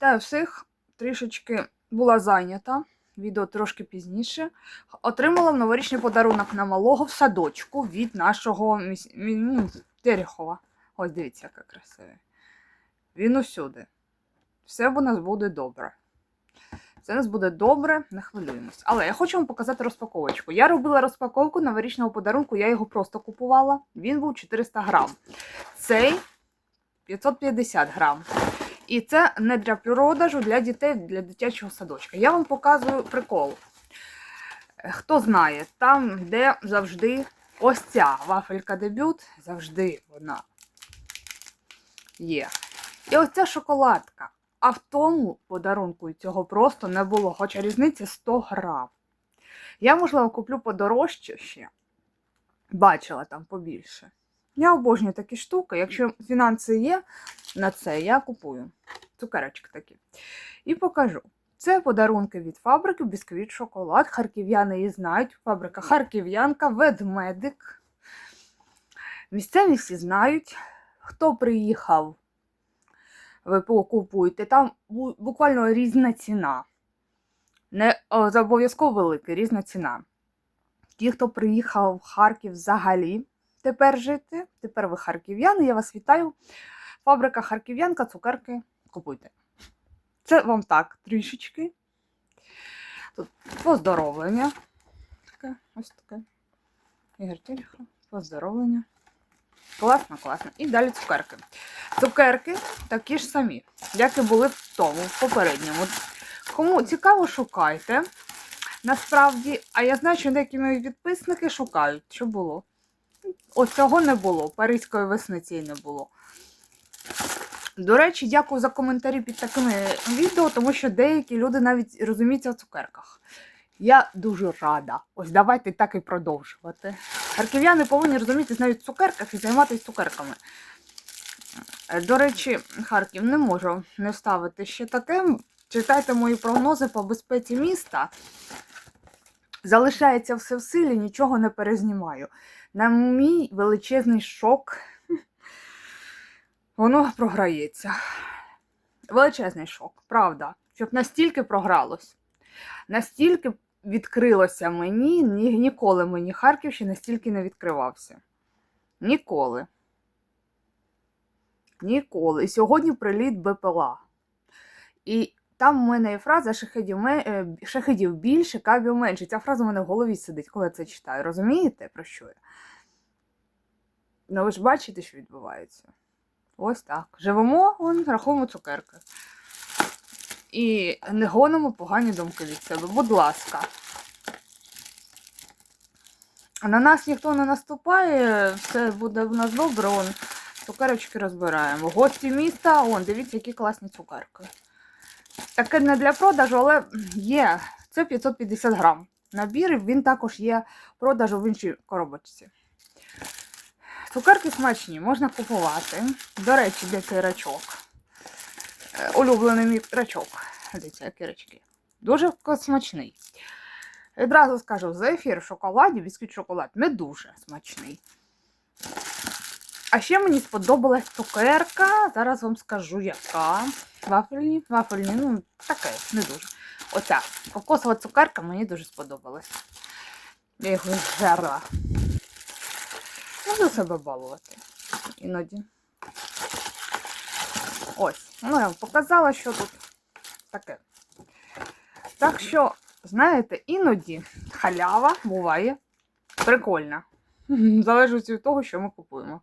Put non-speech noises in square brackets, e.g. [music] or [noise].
Та всіх трішечки була зайнята. Відео трошки пізніше. Отримала новорічний подарунок на малого в садочку від нашого міс... ну, Терехова. Ось дивіться, яка красивий. Він усюди. Все у нас буде добре. У нас буде добре, не хвилюємось. Але я хочу вам показати розпаковочку. Я робила розпаковку новорічного подарунку, я його просто купувала. Він був 400 грам. Цей 550 грам. І це не для продажу, для дітей, для дитячого садочка. Я вам показую прикол. Хто знає, там, де завжди ось ця вафелька дебют, завжди вона є. І ось ця шоколадка. А в тому подарунку цього просто не було, хоча різниця 100 грам. Я, можливо, куплю подорожче ще. Бачила там побільше. Я обожнюю такі штуки. Якщо фінанси є на це, я купую. Цукерочки такі. І покажу. Це подарунки від фабрики Бісквіт Шоколад. Харків'яни її знають. Фабрика Харків'янка, ведмедик. Місцеві всі знають. Хто приїхав, ви покупуєте. Там буквально різна ціна. Не обов'язково велика, різна ціна. Ті, хто приїхав в Харків взагалі тепер жити, тепер ви харків'яни, я вас вітаю. Фабрика Харків'янка, цукерки купуйте. Це вам так, трішечки. Тут поздоровлення. Таке, ось таке. Ігор Терехов, поздоровлення. Класно, класно. І далі цукерки. Цукерки такі ж самі, як і були в тому, в попередньому. Кому цікаво, шукайте. Насправді, а я знаю, що деякі мої підписники шукають, що було. Ось цього не було. Паризької весни цієї не було. До речі, дякую за коментарі під такими відео, тому що деякі люди навіть розуміються в цукерках. Я дуже рада. Ось давайте так і продовжувати. Харків'яни повинні розумітись навіть в цукерках і займатися цукерками. До речі, Харків не можу не вставити ще таке. Читайте мої прогнози по безпеці міста. Залишається все в силі, нічого не перезнімаю. На мій величезний шок. Воно програється. Величезний шок, правда. Щоб настільки програлось, настільки відкрилося мені, ні, ніколи мені Харків ще настільки не відкривався. Ніколи. Ніколи. І сьогодні приліт БПЛА. І там в мене є фраза шахедів, е, більше, кабів менше. Ця фраза в мене в голові сидить, коли я це читаю. Розумієте, про що я? Ну ви ж бачите, що відбувається. Ось так. Живемо, вон, рахуємо цукерки. І не гонимо погані думки від себе. Будь ласка. На нас ніхто не наступає, все буде в нас добре. Он, цукерочки розбираємо. Гості міста, он, дивіться, які класні цукерки. Таке не для продажу, але є. Це 550 грам. Набір, він також є в продажу в іншій коробочці. Цукерки смачні, можна купувати. До речі, цей рачок. Е, Улюблений мій рачок. Дивіться, які. Дуже смачний. Відразу скажу, зефір в шоколаді, бісквіт шоколад не дуже смачний. А ще мені сподобалась цукерка. Зараз вам скажу, яка. Вафельні, вафельні, ну таке, не дуже. Оця кокосова цукерка мені дуже сподобалась. Я його жерла. Можу себе балувати іноді. Ось, ну я вам показала, що тут таке. Так що, знаєте, іноді халява буває прикольна. [laughs] Залежить від того, що ми купуємо.